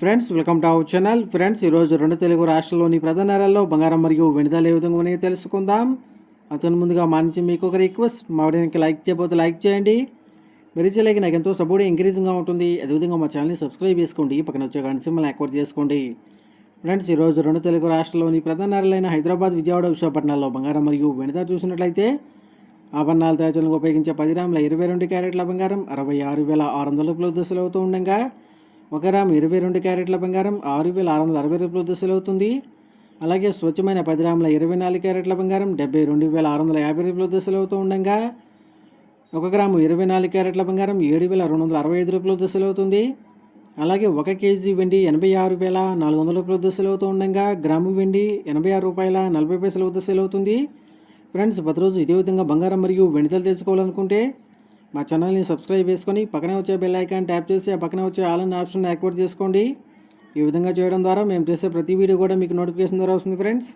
Friends welcome to our channel. Friends ఈరోజు రెండు తెలుగు రాష్ట్రాల్లోని ప్రధాన నగరాల్లో బంగారం మరియు వెనుదల ఏ విధంగా ఉన్నాయో తెలుసుకుందాం. అతను ముందుగా మా నుంచి మీకు ఒక రిక్వెస్ట్. మా వీడియోకి లైక్ చేయబోతే లైక్ చేయండి. మీరు చేయలేక నాకు ఎంతో సపోర్ట్ ఎంకరేజింగ్గా ఉంటుంది. అదేవిధంగా మా ఛానల్ని సబ్స్క్రైబ్ చేసుకోండి. పక్కన వచ్చే గంట సింబల్ యాక్టివేట్ చేసుకోండి. ఫ్రెండ్స్ ఈరోజు రెండు తెలుగు రాష్ట్రాల్లోని ప్రధాన నగరాలైన హైదరాబాద్ విజయవాడ విశాఖపట్నాల్లో బంగారం మరియు వెనుద చూసినట్లయితే ఆభరణాల తయారు ఉపయోగించే పది గ్రాముల ఇరవై రెండు క్యారెట్ల బంగారం అరవై ఆరు వేల ఆరు వందల రూపాయల దశలు అవుతూ ఉండగా ఒక గ్రాము ఇరవై రెండు క్యారెట్ల బంగారం ఆరు వేల ఆరు వందల అరవై రూపాయల దశలు అవుతుంది అలాగే స్వచ్ఛమైన పది గ్రాముల ఇరవై నాలుగు క్యారెట్ల బంగారం డెబ్బై రెండు వేల ఆరు వందల యాభై రూపాయల దశలు అవుతూ ఉండగా. ఒక గ్రాము ఇరవై నాలుగు క్యారెట్ల బంగారం ఏడు వేల రెండు వందల అరవై ఐదు రూపాయల దశలు అవుతుంది అలాగే ఒక కేజీ వెండి ఎనభై ఆరు వేల నాలుగు వందల రూపాయల దశలు అవుతూ ఉండగా. గ్రాము వెండి ఎనభై ఆరు రూపాయల నలభై పైసల దశలు అవుతుంది ఫ్రెండ్స్ ప్రతిరోజు ఇదే విధంగా బంగారం మరియు వెండితలు తెలుసుకోవాలనుకుంటే మా ఛానల్ని సబ్స్క్రైబ్ చేసుకొని పక్కనే వచ్చే బెల్ ఐకాన్ ట్యాప్ చేసి ఆ పక్కనే వచ్చే ఆల్ అనే ఆప్షన్ యాక్టివేట్ చేసుకోండి. ఈ విధంగా చేయడం ద్వారా మేము చేసే ప్రతి వీడియో కూడా మీకు నోటిఫికేషన్ ద్వారా వస్తుంది ఫ్రెండ్స్